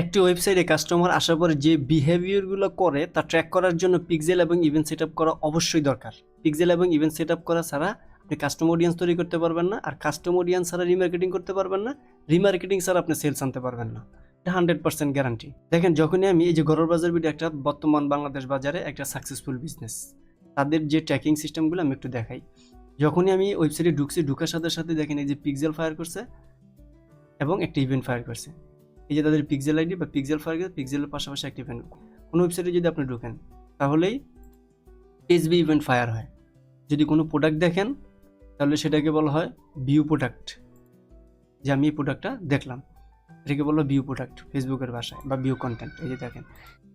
একটি ওয়েবসাইটে কাস্টমার আসার পরে যে বিহেভিয়ারগুলো করে, তা ট্র্যাক করার জন্য পিক্সেল এবং ইভেন্ট সেট করা অবশ্যই দরকার। পিক্সেল এবং ইভেন্ট সেট করা ছাড়া আপনি কাস্টম অডিয়েন্স তৈরি করতে পারবেন না, আর কাস্টম অডিয়েন্স ছাড়া রিমার্কেটিং করতে পারবেন না রিমার্কেটিং ছাড়া আপনি সেলস আনতে পারবেন না। এটা হান্ড্রেড পার্সেন্ট গ্যারান্টি দেখেন, যখনই আমি এই যে ঘরের বাজার ভিডিও একটা বর্তমান বাংলাদেশ বাজারে একটা সাকসেসফুল বিজনেস তাদের যে ট্র্যাকিং সিস্টেমগুলো আমি একটু দেখাই। যখনই আমি ওয়েবসাইটে ঢুকছি, ঢুকার সাথে সাথে দেখেন এই যে পিক্সেল ফায়ার করছে এবং একটা ইভেন্ট ফায়ার করছে। এই যে তাদের পিক্সেল আইডি বা পিক্সেল করছে পিক্সেলের পাশাপাশি একটা ইভেন্ট কোনো ওয়েবসাইটে যদি আপনি ঢুকেন, তাহলেই এসবি ইভেন্ট ফায়ার হয়। যদি কোনো প্রোডাক্ট দেখেন, তাহলে সেটাকে বলা হয় ভিউ প্রোডাক্ট যে আমি এই প্রোডাক্টটা দেখলাম, এটাকে বলল ভিউ প্রোডাক্ট ফেসবুকের ভাষায় বা ভিউ কন্টেন্ট এই যে দেখেন।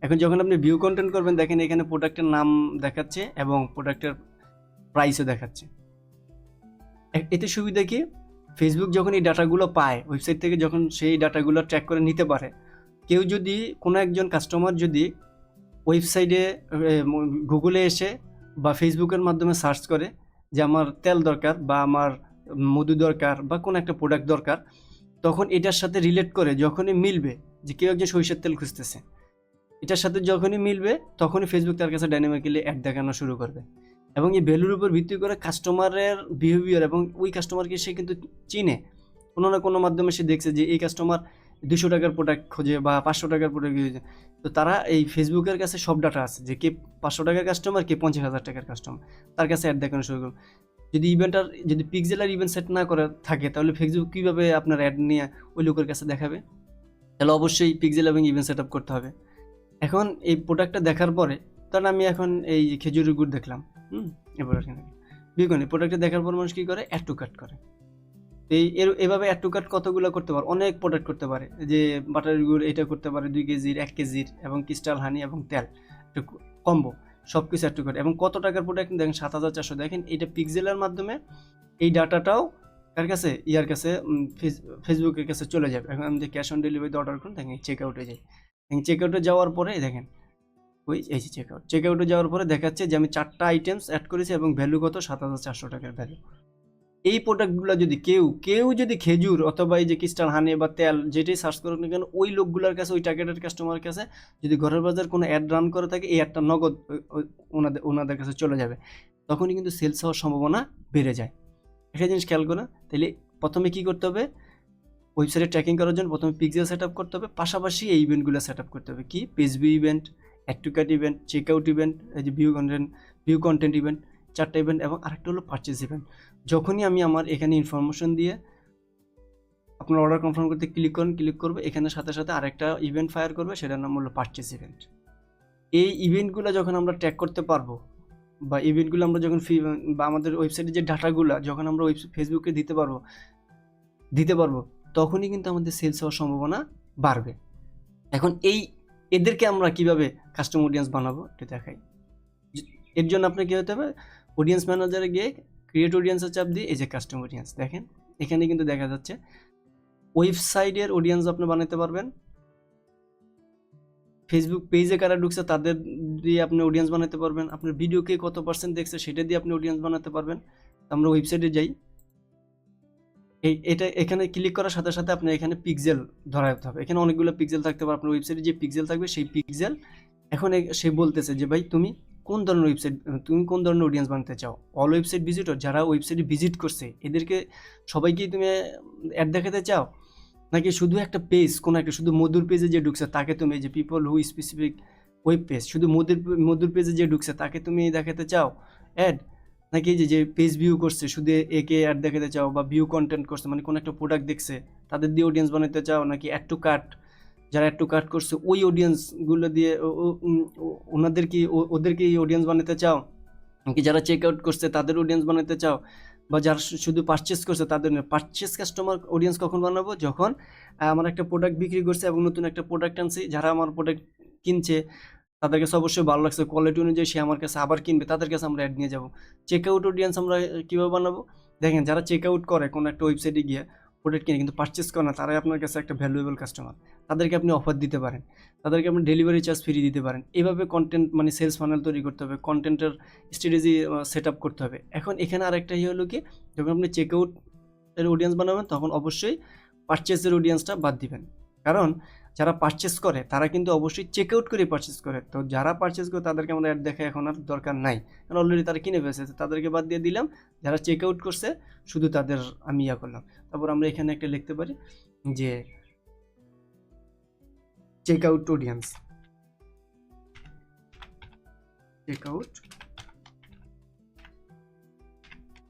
এখন যখন আপনি ভিউ কন্টেন্ট করবেন, দেখেন এখানে প্রোডাক্টের নাম দেখাচ্ছে এবং প্রোডাক্টের প্রাইসও দেখাচ্ছে। এতে সুবিধা কি? ফেসবুক যখন এই ডাটাগুলো পায় ওয়েবসাইট থেকে যখন সেই ডাটাগুলো ট্র্যাক করে নিতে পারে, কেউ যদি কোনো একজন কাস্টমার যদি ওয়েবসাইটে গুগলে এসে বা ফেসবুকের মাধ্যমে সার্চ করে যে আমার তেল দরকার বা আমার মধু দরকার বা কোনো একটা প্রোডাক্ট দরকার, তখন এটার সাথে রিলেট করে যখনই মিলবে যে কেউ একজন সরিষার তেল খুঁজতেছে, এটার সাথে যখনই মিলবে তখনই ফেসবুক তার কাছে ডাইনামিক্যালি অ্যাড দেখানো শুরু করবে। এবং এই ভ্যালুর উপর ভিত্তি করে কাস্টমারের বিহেভিয়ার এবং ওই কাস্টমারকে সে কিন্তু চিনে। কোনো না কোনো মাধ্যমে সে দেখছে যে এই কাস্টমার দুশো টাকার প্রোডাক্ট খোঁজে বা পাঁচশো টাকার প্রোডাক্ট খোঁজে। তো তারা এই ফেসবুকের কাছে সব ডাটা আছে যে কে পাঁচশো টাকার কাস্টমার কে পঞ্চাশ হাজার টাকার কাস্টমার তার কাছে অ্যাড দেখানো শুরু করবে যদি ইভেন্টার যদি পিক্সেল আর ইভেন্ট সেট না করে, থাকে, তাহলে ফেসবুক কীভাবে আপনার অ্যাড নিয়ে ওই লোকের কাছে দেখাবে? তাহলে অবশ্যই পিক্সেল এবং ইভেন্ট সেট আপ করতে হবে। এখন এই প্রোডাক্টটা দেখার পরে, তাহলে আমি এখন এই খেজুরের গুড় দেখলাম। হুম। এবার এখানে বিকন এই প্রোডাক্টটা দেখার পর মানুষ কী করে? অ্যাড টু কাট করে। এই এর এভাবে অ্যাড টু কাট কতগুলো করতে পারে? অনেক প্রোডাক্ট করতে পারে। যে বাটারের গুড়, এটা করতে পারে দুই কেজির, এক কেজির, এবং ক্রিস্টাল হানি এবং তেল। একটা কম্বো সব কিছু অ্যাড টু কাট এবং কত টাকার প্রোডাক্ট দেখেন? সাত হাজার চারশো। দেখেন এটা পিক্সেলের মাধ্যমে এই ডাটাটাও কার কাছে? ইয়ার কাছে ফেস- ফেসবুকের কাছে চলে যাবে। এখন আমি যে ক্যাশ অন ডেলিভারিতে অর্ডার করুন, দেখেন চেক আউটে যাই চেক আউটে যাওয়ার পরে, দেখেন ওই এই যে চেক আউট চেক আউটে যাওয়ার পরে দেখাচ্ছে যে আমি চারটা আইটেমস অ্যাড করেছি এবং ভ্যালু কত? সাত হাজার চারশো টাকার ভ্যালু এই প্রোডাক্টগুলো যদি কেউ কেউ যদি খেজুর অথবা এই যে ক্রিস্টাল হানি বা তেল যেটাই সার্চ করুক না কেন, ওই লোকগুলোর কাছে, ওই টার্গেটেড কাস্টমারের কাছে যদি ঘরের বাজার কোনো অ্যাড রান করে থাকে, এই অ্যাডটা নগদ ওনাদের ওনাদের কাছে চলে যাবে। তখনই কিন্তু সেলস হওয়ার সম্ভাবনা বেড়ে যায়। একটা জিনিস খেয়াল করো তাহলে প্রথমে কি করতে হবে? ওয়েবসাইটে ট্র্যাকিং করার জন্য প্রথমে পিক্সেল সেট করতে হবে। পাশাপাশি এই ইভেন্টগুলো সেট করতে হবে। কি? পেজ ভিউ অ্যাক্টুকাট ইভেন্ট চেক আউট ইভেন্ট এই যে view content view content event চারটা ইভেন্ট এবং আরেকটা হলো পারচেস ইভেন্ট যখনই আমি আমার এখানে ইনফরমেশন দিয়ে আপনার অর্ডার কনফার্ম করতে ক্লিক করুন ক্লিক করবে, এখানে সাথে সাথে আরেকটা ইভেন্ট ফায়ার করবে, সেটার নাম হলো পারচেস ইভেন্ট এই ইভেন্টগুলো যখন আমরা ট্র্যাক করতে পারব বা ইভেন্টগুলো আমরা যখন ফি বা আমাদের ওয়েবসাইটে যে ডাটাগুলো যখন আমরা ওয়েব ফেসবুকে দিতে পারব দিতে পারব, তখনই কিন্তু আমাদের সেলস হওয়ার সম্ভাবনা বাড়বে। এখন এই এদেরকে আমরা কীভাবে কাস্টম অডিয়েন্স বানাবো এটা দেখাই। এর জন্য আপনার কী হতে হবে? অডিয়েন্স ম্যানেজারে গিয়ে ক্রিয়েট অডিয়েন্সের চাপ দিয়ে এই যে কাস্টম অডিয়েন্স দেখেন, এখানে কিন্তু দেখা যাচ্ছে ওয়েবসাইটের অডিয়েন্স আপনি বানাতে পারবেন। ফেসবুক পেজে কারা ঢুকছে তাদের দিয়ে আপনি অডিয়েন্স বানাতে পারবেন। আপনার ভিডিওকে কত পার্সেন্ট দেখছে সেটা দিয়ে আপনি অডিয়েন্স বানাতে পারবেন। আমরা ওয়েবসাইটে যাই। এই, এটা এখানে ক্লিক করার সাথে সাথে আপনার এখানে পিক্সেল ধরাতে হবে। এখানে অনেকগুলো পিক্সেল থাকতে পারে। আপনার ওয়েবসাইটে যে পিক্সেল থাকবে, সেই পিক্সেল এখন সে বলতেছে যে, ভাই, তুমি কোন ধরনের ওয়েবসাইট তুমি কোন ধরনের অডিয়েন্স বানাতে চাও? অল ওয়েবসাইট ভিজিটর যারা ওয়েবসাইটে ভিজিট করছে, এদেরকে সবাইকেই তুমি অ্যাড দেখাতে চাও? নাকি শুধু একটা পেজ কোনো একটা, শুধু মধুর পেজে যে ঢুকছে, তাকে তুমি যে people who specific web page শুধু মধুর মধুর পেজে যে ঢুকছে, তাকে তুমি দেখাতে চাও? অ্যাড নাকি যে যে পেজ ভিউ করছে, শুধু একে অ্যাড দেখাতে চাও বা ভিউ কন্টেন্ট করছে মানে কোনো একটা প্রোডাক্ট দেখছে, তাদের দিয়ে অডিয়েন্স বানাতে চাও নাকি অ্যাড টু কাট যারা অ্যাড টু কাট করছে, ওই অডিয়েন্সগুলো দিয়ে ওনাদের কি ওদেরকে এই অডিয়েন্স বানাতে চাও? নাকি যারা চেক আউট করছে, তাদের অডিয়েন্স বানাতে চাও? বা যারা শুধু পারচেস করছে, তাদের পারচেস কাস্টমার অডিয়েন্স কখন বানাবো? যখন আমার একটা প্রোডাক্ট বিক্রি করছে এবং নতুন একটা প্রোডাক্ট আনছি, যারা আমার প্রোডাক্ট কিনছে তাদের কাছে অবশ্যই ভালো লাগছে। কোয়ালিটি অনুযায়ী সে আমার কাছে আবার কিনবে, তাদের কাছে আমরা অ্যাড নিয়ে যাব। চেক আউট অডিয়েন্স আমরা কীভাবে বানাবো? দেখেন, যারা চেক আউট করে কোনো একটা ওয়েবসাইটে গিয়ে প্রোডাক্ট কিনে কিন্তু পারচেস করে না, তারাই আপনার কাছে একটা ভ্যালুয়েবল কাস্টমার তাদেরকে আপনি অফার দিতে পারেন। তাদেরকে আপনি ডেলিভারি চার্জ ফ্রি দিতে পারেন। এভাবে কন্টেন্ট মানে সেলস ফানেল তৈরি করতে হবে কন্টেন্টের স্ট্র্যাটেজি সেট আপ করতে হবে। এখন এখানে আরেকটা ইয়ে হলো কি, যখন আপনি চেক আউট এর অডিয়েন্স বানাবেন, তখন অবশ্যই পারচেসের অডিয়েন্সটা বাদ দিবেন। কারণ যারা পারচেস করে, তারা কিন্তু অবশ্যই চেক আউট করে পারচেস করে। তো যারা পারচেস করে, তাদেরকে আমরা অ্যাড দেখা এখন আর দরকার নাই। কারণ অলরেডি তারা কিনে ফেলছে তাদেরকে বাদ দিয়ে দিলাম। যারা চেক আউট করছে, শুধু তাদের আমি ইয়া করলাম। তারপর আমরা এখানে একটা লিখতে পারি যে check out audience check out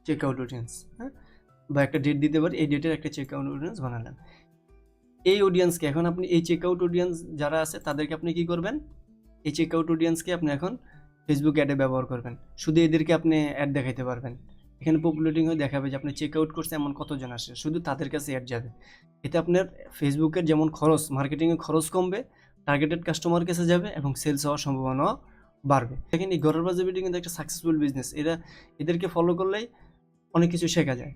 check out audience হ্যাঁ? বা একটা ডেট দিতে পারি, এই ডেটের একটা চেক আউট অডিয়েন্স বানালেন এই অডিয়েন্সকে এখন আপনি এই চেকআউট অডিয়েন্স যারা আছে, তাদেরকে আপনি কি করবেন? এই চেকআউট অডিয়েন্সকে আপনি এখন ফেসবুক অ্যাডে ব্যবহার করবেন। শুধু এদেরকে আপনি অ্যাড দেখাইতে পারবেন। এখানে পপুলেটিং হয়ে দেখাবে যে আপনি চেক আউট করছে এমন কতজন আসে শুধু তাদের কাছে অ্যাড যাবে। এতে আপনার ফেসবুকের যেমন খরচ মার্কেটিংয়ের খরচ কমবে টার্গেটেড কাস্টমার কাছে যাবে এবং সেলস হওয়ার সম্ভাবনাও বাড়বে। দেখেন এই ঘরের বাজার কিন্তু একটা সাকসেসফুল বিজনেস এরা, এদেরকে ফলো করলেই অনেক কিছু শেখা যায়।